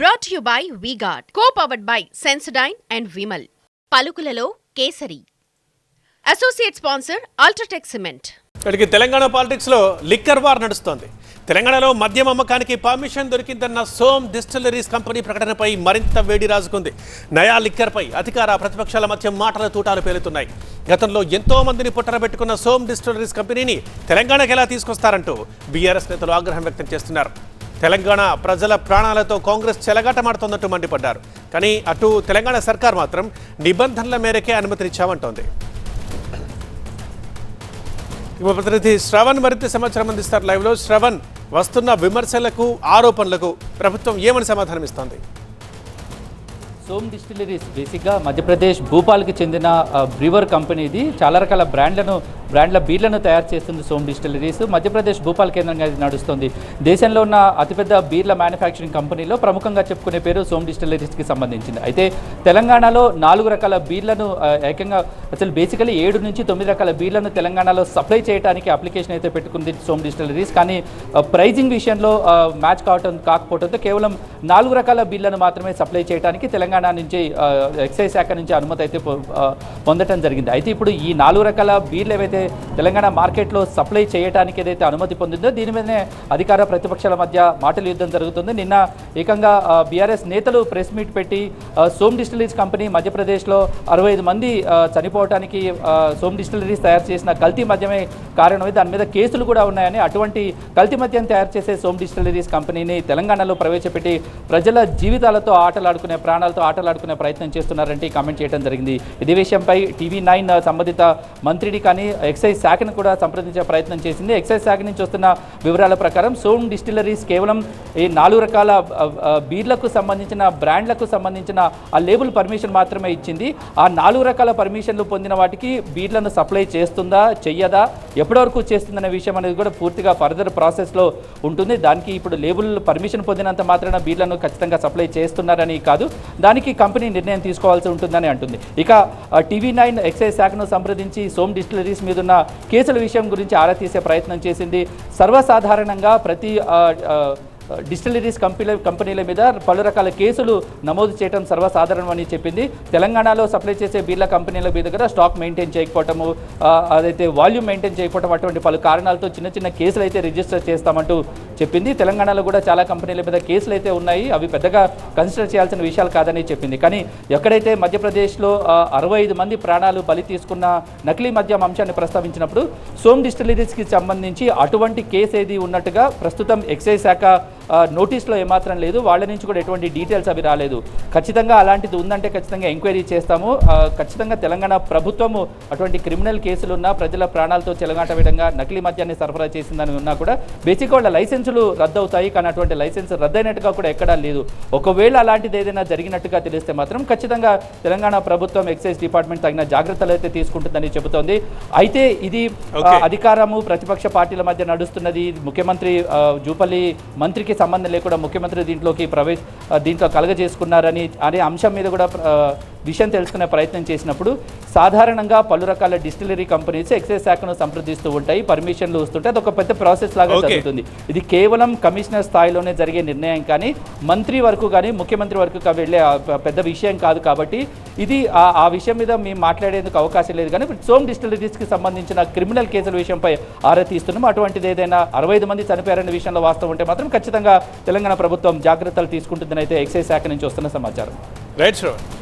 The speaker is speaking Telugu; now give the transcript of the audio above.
Brought you by V Guard co powered by Sensodyne and Vimal పలుకులలో Kesari. Associate sponsor UltraTech cement ఇక్కడికి తెలంగాణ పాలిటిక్స్లో లిక్కర్ వార్ నడుస్తోంది. తెలంగాణలో మద్యం అమ్మకానికి పర్మిషన్ దొరికిందన్న సోమ్ డిస్టిలరీస్ కంపెనీ ప్రకటనపై మరింత వేడి రాజుకుంది. నయా లిక్కర్పై అధికార ప్రతిపక్షాల మధ్య మాటల తూటాలు పేలుతున్నాయి. గతంలో ఎంతో మందిని పుట్టనబెట్టుకున్న సోమ్ డిస్టిలరీస్ కంపెనీని తెలంగాణకు ఎలా తీసుకొస్తారంటూ బీఆర్ఎస్ నేతలు ఆగ్రహం వ్యక్తం చేస్తున్నారు. తెలంగాణ ప్రజల ప్రాణాలతో కాంగ్రెస్ చెలగాటమాడుతోన్నట్టు మండిపడ్డారు. కానీ అటు తెలంగాణ సర్కార్ మాత్రం నిబంధనల మేరకే అనుమతినిచ్చామంటోంది. ప్రతినిధి శ్రవణ్ మరింత సమాచారం అందిస్తారు లైవ్లో. శ్రవణ్ వస్తున్న విమర్శలకు ఆరోపణలకు ప్రభుత్వం ఏమని సమాధానం ఇస్తోంది సోమ్ డిస్టిలరీస్ బేసిక్గా మధ్యప్రదేశ్ భూపాల్కి చెందిన బ్రివర్ కంపెనీ ఇది చాలా రకాల బ్రాండ్లను బ్రాండ్ల బీర్లను తయారు చేస్తుంది సోమ్ డిస్టిలరీస్. మధ్యప్రదేశ్ భూపాల్ కేంద్రంగా ఇది నడుస్తుంది. దేశంలో ఉన్న అతిపెద్ద బీర్ల మ్యానుఫ్యాక్చరింగ్ కంపెనీలో ప్రముఖంగా చెప్పుకునే పేరు సోమ్ డిస్టిలరీస్కి సంబంధించింది. అయితే తెలంగాణలో నాలుగు రకాల బీర్లను ఏకంగా అసలు బేసికలీ ఏడు నుంచి తొమ్మిది రకాల బీర్లను తెలంగాణలో సప్లై చేయడానికి అప్లికేషన్ అయితే పెట్టుకుంది సోమ్ డిస్టిలరీస్. కానీ ప్రైజింగ్ విషయంలో మ్యాచ్ కావటం కాకపోవడంతో కేవలం నాలుగు రకాల బీర్లను మాత్రమే సప్లై చేయడానికి తెలంగాణ తెలంగాణ నుంచి ఎక్సైజ్ శాఖ నుంచి అనుమతి అయితే పొందటం జరిగింది. అయితే ఇప్పుడు ఈ నాలుగు రకాల బీర్లు ఏవైతే తెలంగాణ మార్కెట్లో సప్లై చేయడానికి ఏదైతే అనుమతి పొందిందో దీని మీదనే అధికార ప్రతిపక్షాల మధ్య మాటల యుద్ధం జరుగుతుంది. నిన్న ఏకంగా బీఆర్ఎస్ నేతలు ప్రెస్ మీట్ పెట్టి సోమ్ డిస్టిలరీస్ కంపెనీ మధ్యప్రదేశ్లో అరవై ఐదు మంది చనిపోవటానికి సోమ్ డిస్టిలరీస్ తయారు చేసిన కల్తీ మద్యమే కారణమై దాని మీద కేసులు కూడా ఉన్నాయని అటువంటి కల్తీ మద్యం తయారు చేసే సోమ్ డిస్టిలరీస్ కంపెనీని తెలంగాణలో ప్రవేశపెట్టి ప్రజల జీవితాలతో ఆటలాడుకునే ప్రాణాలతో ఆటలాడుకునే ప్రయత్నం చేస్తున్నారంటే కామెంట్ చేయడం జరిగింది. ఇదే విషయంపై టీవీ నైన్ సంబంధిత మంత్రిని కానీ ఎక్సైజ్ శాఖను కూడా సంప్రదించే ప్రయత్నం చేసింది. ఎక్సైజ్ శాఖ నుంచి వస్తున్న వివరాల ప్రకారం సోమ్ డిస్టిలరీస్ కేవలం ఈ నాలుగు రకాల బీర్లకు సంబంధించిన బ్రాండ్లకు సంబంధించిన ఆ లేబుల్ పర్మిషన్ మాత్రమే ఇచ్చింది. ఆ నాలుగు రకాల పర్మిషన్లు పొందిన వాటికి బీర్లను సప్లై చేస్తుందా చెయ్యదా ఎప్పటి వరకు చేస్తుందనే విషయం అనేది కూడా పూర్తిగా ఫర్దర్ ప్రాసెస్లో ఉంటుంది. దానికి ఇప్పుడు లేబుల్ పర్మిషన్ పొందినంత మాత్రాన బీర్లను ఖచ్చితంగా సప్లై చేస్తున్నారని కాదు. దాని దానికి కంపెనీ నిర్ణయం తీసుకోవాల్సి ఉంటుందని అంటుంది. ఇక టీవీ నైన్ ఎక్సైజ్ శాఖను సంప్రదించి సోమ్ డిస్టిలరీస్ మీద ఉన్న కేసుల విషయం గురించి ఆరా తీసే ప్రయత్నం చేసింది. సర్వసాధారణంగా ప్రతి డిస్టిలరీస్ కంపెనీ కంపెనీల మీద పలు రకాల కేసులు నమోదు చేయడం సర్వసాధారణమని చెప్పింది. తెలంగాణలో సప్లై చేసే బీర్ల కంపెనీల మీద కూడా స్టాక్ మెయింటైన్ చేయకపోవటము అదైతే వాల్యూమ్ మెయింటైన్ చేయకపోవటం అటువంటి పలు కారణాలతో చిన్న చిన్న కేసులు అయితే రిజిస్టర్ చేస్తామంటూ చెప్పింది. తెలంగాణలో కూడా చాలా కంపెనీల మీద కేసులు అయితే ఉన్నాయి. అవి పెద్దగా కన్సిడర్ చేయాల్సిన విషయాలు కాదని చెప్పింది. కానీ ఎక్కడైతే మధ్యప్రదేశ్లో అరవై ఐదు మంది ప్రాణాలు బలి తీసుకున్న నకిలీ మద్యం అంశాన్ని ప్రస్తావించినప్పుడు సోమ్ డిస్టిలరీస్కి సంబంధించి అటువంటి కేసు ఏది ఉన్నట్టుగా ప్రస్తుతం ఎక్సైజ్ శాఖ నోటీస్లో ఏమాత్రం లేదు. వాళ్ళ నుంచి కూడా ఎటువంటి డీటెయిల్స్ అవి రాలేదు. ఖచ్చితంగా అలాంటిది ఉందంటే ఖచ్చితంగా ఎంక్వైరీ చేస్తాము. ఖచ్చితంగా తెలంగాణ ప్రభుత్వము అటువంటి క్రిమినల్ కేసులు ఉన్నా ప్రజల ప్రాణాలతో చెలగాట విధంగా నకిలీ మద్యాన్ని సరఫరా చేసిందని ఉన్నా కూడా బేసిక్ వాళ్ళ లైసెన్సులు రద్దవుతాయి. కానీ అటువంటి లైసెన్స్ రద్దయినట్టుగా కూడా ఎక్కడా లేదు. ఒకవేళ అలాంటిది ఏదైనా జరిగినట్టుగా తెలిస్తే మాత్రం ఖచ్చితంగా తెలంగాణ ప్రభుత్వం ఎక్సైజ్ డిపార్ట్మెంట్ తగిన జాగ్రత్తలు అయితే తీసుకుంటుందని చెబుతోంది. అయితే ఇది. అధికారము ప్రతిపక్ష పార్టీల మధ్య నడుస్తున్నది. ముఖ్యమంత్రి జూపల్లి మంత్రికి సంబంధం లేకుండా ముఖ్యమంత్రి దీంట్లోకి ప్రవేశ దీంట్లో కలగజేసుకున్నారని అనే అంశం మీద కూడా విషయం తెలుసుకునే ప్రయత్నం చేసినప్పుడు సాధారణంగా పలు రకాల డిస్టిలరీ కంపెనీస్ ఎక్సైజ్ శాఖను సంప్రదిస్తూ ఉంటాయి పర్మిషన్లు వస్తుంటే అది ఒక పెద్ద ప్రాసెస్ లాగా. జరుగుతుంది. ఇది కేవలం కమిషనర్ స్థాయిలోనే జరిగే నిర్ణయం కానీ మంత్రి వరకు కానీ ముఖ్యమంత్రి వరకు వెళ్ళే పెద్ద విషయం కాదు కాబట్టి ఇది ఆ- విషయం మీద మేము మాట్లాడేందుకు అవకాశం లేదు. కానీ సోమ్ డిస్టిలరీస్కి సంబంధించిన క్రిమినల్ కేసుల విషయంపై ఆరా తీస్తున్నాం. అటువంటిది ఏదైనా అరవై ఐదు మంది చనిపోయారనే విషయంలో వాస్తవం ఉంటే మాత్రం ఖచ్చితంగా తెలంగాణ ప్రభుత్వం జాగ్రత్తలు తీసుకుంటుందని అయితే ఎక్సైజ్ శాఖ నుంచి వస్తున్న సమాచారం. Right Shravan